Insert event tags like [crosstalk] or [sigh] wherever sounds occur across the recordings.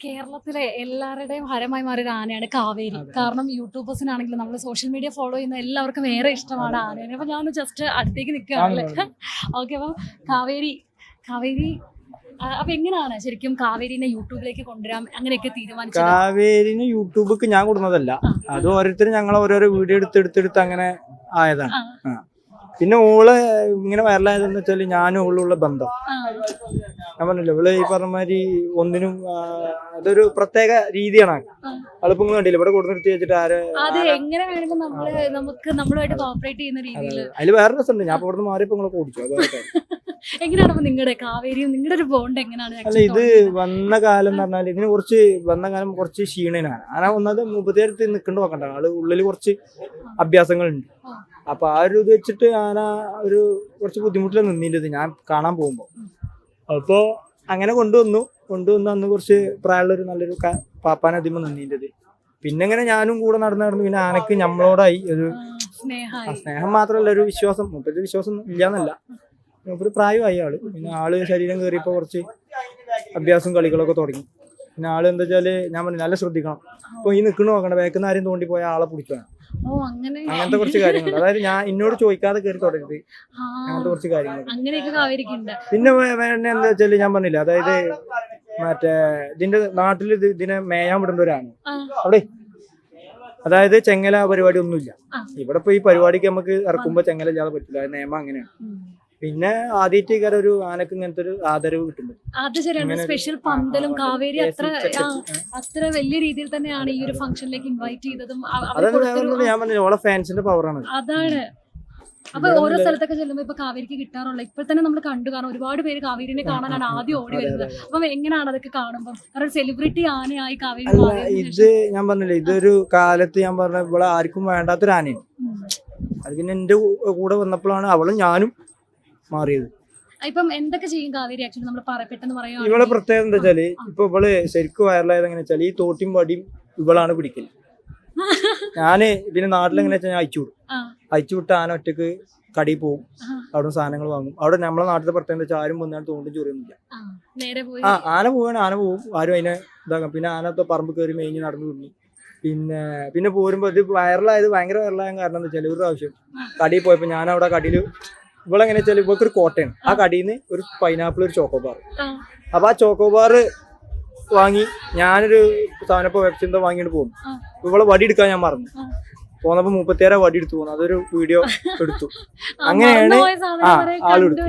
കേരളത്തിലെ എല്ലാവരുടെയും ഹരമായി മാറിയ ഒരു ആനയാണ് കാവേരി. കാരണം യൂട്യൂബേഴ്സിനാണെങ്കിലും നമ്മൾ സോഷ്യൽ മീഡിയ ഫോളോ ചെയ്യുന്ന എല്ലാവർക്കും ഏറെ ഇഷ്ടമാണ് ആനേനെ. അപ്പൊ ഞാൻ ജസ്റ്റ് അടുത്തേക്ക് നിൽക്കുകയാണല്ലേ? ഓക്കെ അപ്പം കാവേരി കാവേരി അപ്പൊ എങ്ങനെയാണ് ശരിക്കും കാവേരിനെ യൂട്യൂബിലേക്ക് കൊണ്ടുവരാൻ അങ്ങനെയൊക്കെ തീരുമാനിച്ചു കാവേരിന് യൂട്യൂബിലേക്ക് ഞാൻ കൊടുക്കുന്നതല്ല അത് ഓരോരുത്തരും ഞങ്ങൾ ഓരോരോ വീഡിയോ എടുത്ത് എടുത്തെടുത്ത് അങ്ങനെ ആയതാണ്. പിന്നെ ഓൾ ഇങ്ങനെ വൈറലായതെന്ന് വെച്ചാൽ ഞാനും ഓളുള്ള ബന്ധം. ഞാൻ പറഞ്ഞല്ലോ ഇവൾ ഈ പറഞ്ഞ മാതിരി ഒന്നിനും അതൊരു പ്രത്യേക രീതിയാണ്. ആ. അതിപ്പോ കണ്ടില്ല ഇവിടെ കൊടുത്തു നിർത്തി വെച്ചിട്ട് ആര് അത് എങ്ങനെ വേണമെങ്കിലും നമ്മൾ നമുക്ക് നമ്മളുമായിട്ട് കോപ്പറേറ്റ് ചെയ്യുന്ന രീതിയിൽ അതിൽ വേറെ രസമുണ്ട്. ഞാൻ ഇവിടുന്ന് മാറിയപ്പോ നിങ്ങളെ ഓടിച്ചു [laughs] എങ്ങനെയാണ് അപ്പൊ നിങ്ങളുടെ കാവേരിയും നിങ്ങളുടെ ഒരു ബോണ്ട് എങ്ങനെയാണ് അല്ല ഇത് വന്ന കാലം എന്ന് പറഞ്ഞാൽ ഇതിന് കുറച്ച് വന്ന കാലം കുറച്ച് ക്ഷീണനാണ്. ആന ഒന്നത് മുപ്പത്തിയേരത്ത് നിൽക്കേണ്ട നോക്കണ്ട ആൾ ഉള്ളിൽ കുറച്ച് അഭ്യാസങ്ങളുണ്ട്. ആ. അപ്പൊ ആ ഒരു ഇത് വെച്ചിട്ട് ഞാൻ ആ ഒരു കുറച്ച് ബുദ്ധിമുട്ടിൽ നിന്നിന്റെത് ഞാൻ കാണാൻ പോകുമ്പോ. അപ്പോ അങ്ങനെ കൊണ്ടുവന്നു. കൊണ്ടുവന്ന് അന്ന് കുറച്ച് പ്രായമുള്ള ഒരു നല്ലൊരു പാപ്പാനെ പാപ്പാൻ അതിമ നിന്നിന്റെത് പിന്നെ ഇങ്ങനെ ഞാനും കൂടെ നടന്ന് നടന്ന് പിന്നെ ആനക്ക് നമ്മളോടായി ഒരു സ്നേഹം മാത്രമല്ല ഒരു വിശ്വാസം മുപ്പത്തി വിശ്വാസം ഇല്ലാന്നല്ല. ഒരു പ്രായമായി ആൾ. പിന്നെ ആൾ ശരീരം കയറിയപ്പോ കുറച്ച് അഭ്യാസം കളികളൊക്കെ തുടങ്ങി. പിന്നെ ആൾ എന്താ വെച്ചാൽ ഞാൻ പറഞ്ഞു നല്ല ശ്രദ്ധിക്കണം. അപ്പോൾ ഈ നിൽക്കണ നോക്കണ്ട. വേക്കുന്ന ആരും തോണ്ടി പോയ ആളെ പിടിക്കണം ഓ അങ്ങനെ അങ്ങനത്തെ കുറച്ച് കാര്യങ്ങൾ അതായത് ഞാൻ എന്നോട് ചോദിക്കാതെ കയറി തുടരുത്. അങ്ങനത്തെ കുറച്ച് കാര്യങ്ങൾ അങ്ങനെയൊക്കെ പിന്നെ വേണ്ട എന്താ വെച്ചാൽ ഞാൻ പറഞ്ഞില്ല അതായത് മറ്റേ ഇതിന്റെ നാട്ടിൽ ഇത് ഇതിനെ മേയാൻ വിടേണ്ടവരാണ്. അവിടെ. അതായത് ചെങ്ങല പരിപാടി ഒന്നുമില്ല. ഇവിടെ ഇപ്പൊ ഈ പരിപാടിക്ക് നമുക്ക് ഇറക്കുമ്പോ ചെങ്ങല ഇല്ലാതെ പറ്റില്ല. നിയമം അങ്ങനെയാണ്. പിന്നെ കയറി ഒരു ആനക്ക് ഇങ്ങനത്തെ ഒരു ആദരവ് കിട്ടുന്നത്. അത് ശരിയാണ്. സ്പെഷ്യൽ പന്തലും കാവേരി അത്ര. അത്ര വലിയ രീതിയിൽ തന്നെയാണ് ഈ ഒരു ഫംഗ്ഷനിലേക്ക് ഇൻവൈറ്റ് ചെയ്തതും അതാണ് ഞാൻ പറഞ്ഞു ഓളെ ഫാൻസിന്റെ പവറാണ് അതാണ്. അപ്പൊ ഓരോ സ്ഥലത്തൊക്കെ ചെല്ലുമ്പോ ഇപ്പൊ കാവേരിക്ക് കിട്ടാറുള്ള ഇപ്പൊ തന്നെ നമ്മൾ കണ്ടു കാരണം ഒരുപാട് പേര് കാവേരിനെ കാണാനാണ് ആദ്യം ഓടി വരുന്നത്. അപ്പം എങ്ങനെയാണ് അതൊക്കെ കാണുമ്പോൾ കാരണം സെലിബ്രിറ്റി ആനയായി കാവേരി ഇത് ഞാൻ പറഞ്ഞില്ലേ ഇതൊരു കാലത്ത് ഞാൻ പറഞ്ഞ ഇവിടെ ആർക്കും വേണ്ടാത്തൊരു ആനയാണ്. അത് പിന്നെ എന്റെ കൂടെ വന്നപ്പോഴാണ് അവളും ഞാനും മാറിയത്. ഇപ്പം എന്തൊക്കെ ചെയ്യും കാവേരി? ആക്ച്വലി നമ്മൾ പെട്ടെന്ന് ഇവളെ പ്രത്യേകത എന്താ വെച്ചാൽ ഇപ്പൊ ഇവൾ ശരിക്കും വൈറലായത് എങ്ങനെ വെച്ചാൽ ഈ തോട്ടിയും വടിയും ഇവളാണ് പിടിക്കൽ ഞാൻ പിന്നെ നാട്ടിലെങ്ങനെ വെച്ചാൽ ഞാൻ അയച്ചു വിടും അയച്ചു വിട്ട് ആന ഒറ്റയ്ക്ക് കടയിൽ പോകും. അവിടെ സാധനങ്ങൾ വാങ്ങും. അവിടെ നമ്മളെ നാട്ടിലെ പ്രത്യേകത വെച്ചാൽ ആരും വന്നാൽ തോണ്ടും ചൊറിയൊന്നുമില്ല. ആ, ആന പോവാണ് ആന പോവും. ആരും അതിനെ ഇതാക്കാം പിന്നെ ആന പറമ്പ് കയറി മേഞ്ഞ് നടന്നു തുടങ്ങി പിന്നെ പിന്നെ പോരുമ്പോ ഇത് വൈറലായത് ഭയങ്കര വൈറലായ കാരണം എന്താ വെച്ചാൽ ഒരു പ്രാവശ്യം കടയിൽ പോയപ്പോ ഞാൻ അവിടെ കടയിൽ ഇവളെങ്ങനെ വെച്ചാൽ ഇവൾക്ക് ഒരു കോട്ടയാണ്. ആ കടയിൽ നിന്ന് ഒരു പൈനാപ്പിൾ ഒരു ചോക്കോബാർ അപ്പൊ ആ ചോക്കോ ബാർ വാങ്ങി ഞാനൊരു സാധനപ്പോ വെബ്സൈറ്റ് വാങ്ങിയിട്ട് പോകും. ഇവളെ വടി എടുക്കാൻ ഞാൻ മറന്നു. ആ. പോന്നപ്പോ മുപ്പത്തിയേറെ വടി എടുത്തു പോകുന്നു അതൊരു വീഡിയോ [laughs] എടുത്തു. അങ്ങനെയാണ് ആളെടുത്തു.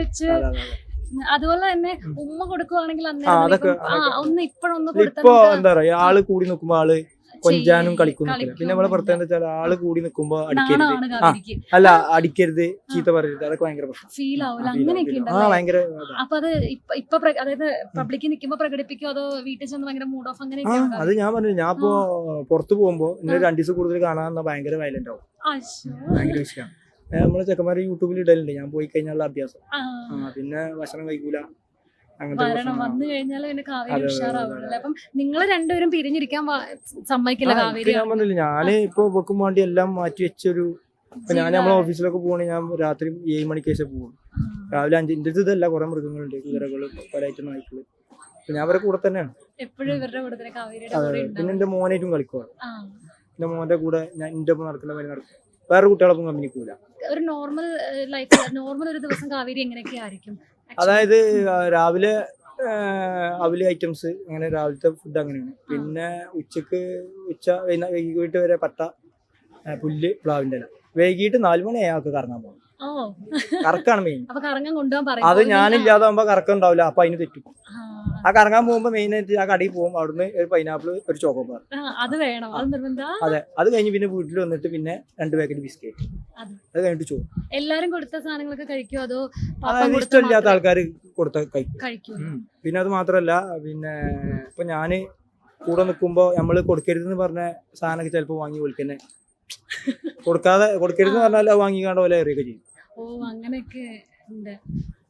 അതുപോലെ തന്നെ ഉമ്മ കൊടുക്കുവാണെങ്കിൽ അതൊക്കെ- ഒന്ന് ഇപ്പോഴൊന്ന് ഇപ്പൊ എന്താ പറയാ ആൾ കൂടി നിൽക്കുമ്പോ ആൾ കൊഞ്ചാനും ചെയ്യും, കളിക്കും നിൽക്കില്ല. കളിക്കും പിന്നെ നമ്മളെ പ്രത്യേകത വെച്ചാൽ ആൾ കൂടി നിൽക്കുമ്പോ അടിക്കരുത്. അല്ല അടിക്കരുത് ചീത്ത പറയരുത്. അതൊക്കെ ഭയങ്കര പ്രശ്നം. ഫീൽ ആവില്ല അങ്ങനെയൊക്കെ ഭയങ്കര അപ്പൊ അത് ഇപ്പൊ അതായത് പബ്ലിക്കിൽ നിൽക്കുമ്പോ പ്രകടിപ്പിക്കോ? അതോ വീട്ടിൽ ചെന്ന് ഭയങ്കര മൂഡ് ഓഫ് അങ്ങനെ അത് ഞാൻ പറഞ്ഞു. ഞാൻ ഇപ്പോ പുറത്തു പോകുമ്പോ ഇന്നലെ രണ്ടു ദിവസം കൂടുതൽ കാണാൻ ഭയങ്കര വയലന്റ് ആവും. ഭയങ്കര വിഷയമാണ് നമ്മൾ ചെക്കന്മാരെ യൂട്യൂബിൽ ഇടലുണ്ട്. ഞാൻ പോയി കഴിഞ്ഞാൽ അഭ്യാസം. പിന്നെ ഭക്ഷണം കഴിക്കൂല. വരണം വന്നു കഴിഞ്ഞാൽ പിന്നെ കാവേരി ഉഷാറാവുള്ളൂ അപ്പം നിങ്ങൾ രണ്ടുപേരും പിരിഞ്ഞിരിക്കാൻ സമ്മതിക്കില്ല കാവേരി ഞാൻ ഇപ്പൊ വെക്കും വേണ്ടി എല്ലാം മാറ്റി വെച്ചൊരു ഇപ്പൊ ഞാൻ നമ്മളെ ഓഫീസിലൊക്കെ പോകണേ ഞാൻ രാത്രി ഏഴ് മണിക്ക് ശേഷം പോകും രാവിലെ അഞ്ച് ഇന്റെ ഇതല്ല കുറെ മൃഗങ്ങളുണ്ട് കുതിരകൾ പല ഐറ്റം നായ്ക്കൾ ഞാൻ അവരുടെ കൂടെ തന്നെയാണ്. എപ്പോഴും ഇവരുടെ കൂടെ തന്നെ കാവേരിയുടെ അതെ, കൂടെ അതെ. പിന്നെ എന്റെ മോനായിട്ടും കളിക്കുവാണ് എന്റെ മോന്റെ കൂടെ ഞാൻ എന്റെ ഒപ്പം നടക്കുന്ന വരെ നടക്കും. വേറെ കുട്ടികളൊപ്പം കമ്പനിക്കൂല ഒരു നോർമൽ ലൈഫ് നോർമൽ ഒരു ദിവസം കാവേരി എങ്ങനെയൊക്കെ ആയിരിക്കും? അതായത് രാവിലെ അവൽ ഐറ്റംസ് അങ്ങനെ രാവിലത്തെ ഫുഡ് അങ്ങനെയാണ്. പിന്നെ ഉച്ചയ്ക്ക് ഉച്ച വൈകിട്ട് വരെ പട്ട പുല്ല് പ്ലാവിന്റെ ഇല. വൈകിട്ട് നാലുമണി അയാൾക്ക് കറങ്ങാൻ പോകും കറക്കാണ് മെയിൻ [laughs] അത് ഞാനില്ലാതാവുമ്പോ കറക്കം ഉണ്ടാവില്ല അപ്പൊ അതിന് തെറ്റും. ആ, കറങ്ങാൻ പോകുമ്പോ മെയിൻ ആയിട്ട് ആ കടയിൽ പോകും അവിടുന്ന് ഒരു പൈനാപ്പിൾ ഒരു ചോക്കോബാർ അത് വേണം. അത് നിർബന്ധ? അതെ. അത് കഴിഞ്ഞ് പിന്നെ വീട്ടിൽ വന്നിട്ട് പിന്നെ രണ്ട് പാക്കറ്റ് ബിസ്ക്കറ്റ് അത്. കഴിഞ്ഞിട്ട് ചോറും. എല്ലാരും കൊടുത്ത സാധനങ്ങളൊക്കെ കഴിക്കും അതോ ഇഷ്ടമില്ലാത്ത ആൾക്കാർ കൊടുത്ത കഴിക്കും. പിന്നെ അത് മാത്രല്ല പിന്നെ ഇപ്പൊ ഞാൻ കൂടെ നിൽക്കുമ്പോ നമ്മൾ കൊടുക്കരുതെന്ന് പറഞ്ഞ സാധനമൊക്കെ ചിലപ്പോ വാങ്ങി വിളിക്കന്നെ കൊടുക്കാതെ കൊടുക്കരുതെന്ന് പറഞ്ഞാൽ വാങ്ങി വാങ്ങിക്കാണ്ട് പോലെ എറിയൊക്കെ ചെയ്യും. ഓ അങ്ങനെയൊക്കെ ഉണ്ട്.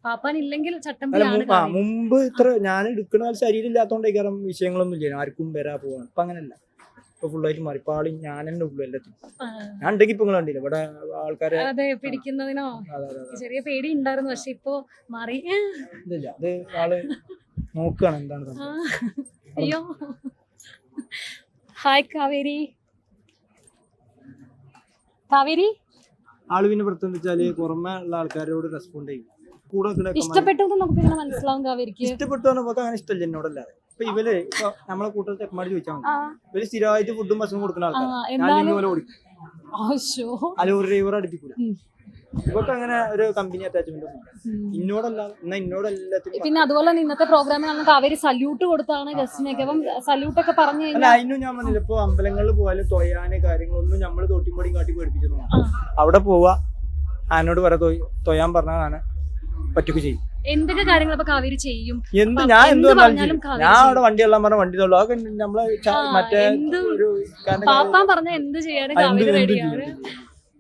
പാപ്പാൻ ഇല്ലെങ്കിൽ ചട്ടമ്പിയാണ് മുമ്പ് ഇത്ര ഞാൻ എടുക്കുന്ന ശരീരം ഇല്ലാത്തോണ്ട് കാരണം വിഷയങ്ങളൊന്നും ഇല്ല. ആർക്കും വരാ പോവാണ് ഇപ്പൊ അങ്ങനല്ല. ഇപ്പൊ ഫുള്ളായിട്ട് മാറി. ഇപ്പൊ ആൾ ഞാൻ തന്നെ ഉള്ളു എല്ലാത്തിനും. ഞാൻ ഉണ്ടെങ്കിൽ ഇപ്പൊ നിങ്ങൾ കണ്ടില്ല. ഇവിടെ ആൾക്കാരെ അതെ പിടിക്കുന്നതിനോ? ചെറിയ പേടി ഉണ്ടായിരുന്നു പക്ഷെ ഇപ്പൊ മാറി. ഇതില്ല അത് ആൾ നോക്കുകയാണ് എന്താണ് അയ്യോ. ഹായ് കാവേരി. കാവേരി? ആൾ പിന്നെ പ്രത്യേകിച്ചാൽ പുറമെ ഉള്ള ആൾക്കാരോട് റെസ്പോണ്ട് ചെയ്യും. കൂടെ ചെക്കന്മാര് ഇഷ്ടപ്പെട്ടത് നമുക്ക് എങ്ങനെ മനസ്സിലാവും കാവേരിക്ക് ഇഷ്ടപ്പെട്ടു നമുക്ക് അങ്ങനെ ഇഷ്ടമല്ല എന്നോടല്ലാതെ ഇപ്പൊ ഇവർ ഇപ്പൊ നമ്മളെ കൂട്ടത്തിൽ ചെക്കന്മാർ ചോദിച്ചാൽ ഇവർ സ്ഥിരമായിട്ട് ഫുഡും ഭക്ഷണം കൊടുക്കുന്ന ആൾക്കാർ ഓടിക്കും. അലൂർ ഡ്രൈവർ അടുപ്പിക്കൂല. ഇവർക്ക് അങ്ങനെ ഒരു കമ്പനി അറ്റാച്ച്മെന്റ് ഇന്നോടല്ല എന്നാ ഇന്നോട് എല്ലാത്തിനും പിന്നെ അതുപോലെ തന്നെ ഇന്നത്തെ പ്രോഗ്രാമിൽ നമ്മൾ കാവേരി സല്യൂട്ട് കൊടുത്താണ് ഗസ്റ്റിനൊക്കെ അപ്പം സല്യൂട്ട് ഒക്കെ പറഞ്ഞു അല്ല അതിനും ഞാൻ പറഞ്ഞില്ല. ഇപ്പൊ അമ്പലങ്ങളിൽ പോയാലും തൊയാന് കാര്യങ്ങളൊന്നും നമ്മൾ തോട്ടിമ്പടിയും കാട്ടി പഠിപ്പിച്ചു ആ. അവിടെ പോവാ. ആനോട് വരെ തൊയാൻ പറഞ്ഞാണ് പറ്റൊക്കെ ചെയ്യും എന്തൊക്കെ കാര്യങ്ങൾ കാവേരി ചെയ്യും എന്ത് ഞാൻ എന്ത് പറഞ്ഞാലും ഞാൻ. അവിടെ വണ്ടി എല്ലാം പറഞ്ഞ വണ്ടി തൊള്ളു അതൊക്കെ നമ്മളെ മറ്റേ പാപ്പാൻ പറഞ്ഞ എന്ത് ചെയ്യാനും കാവേരി റെഡിയാണ്.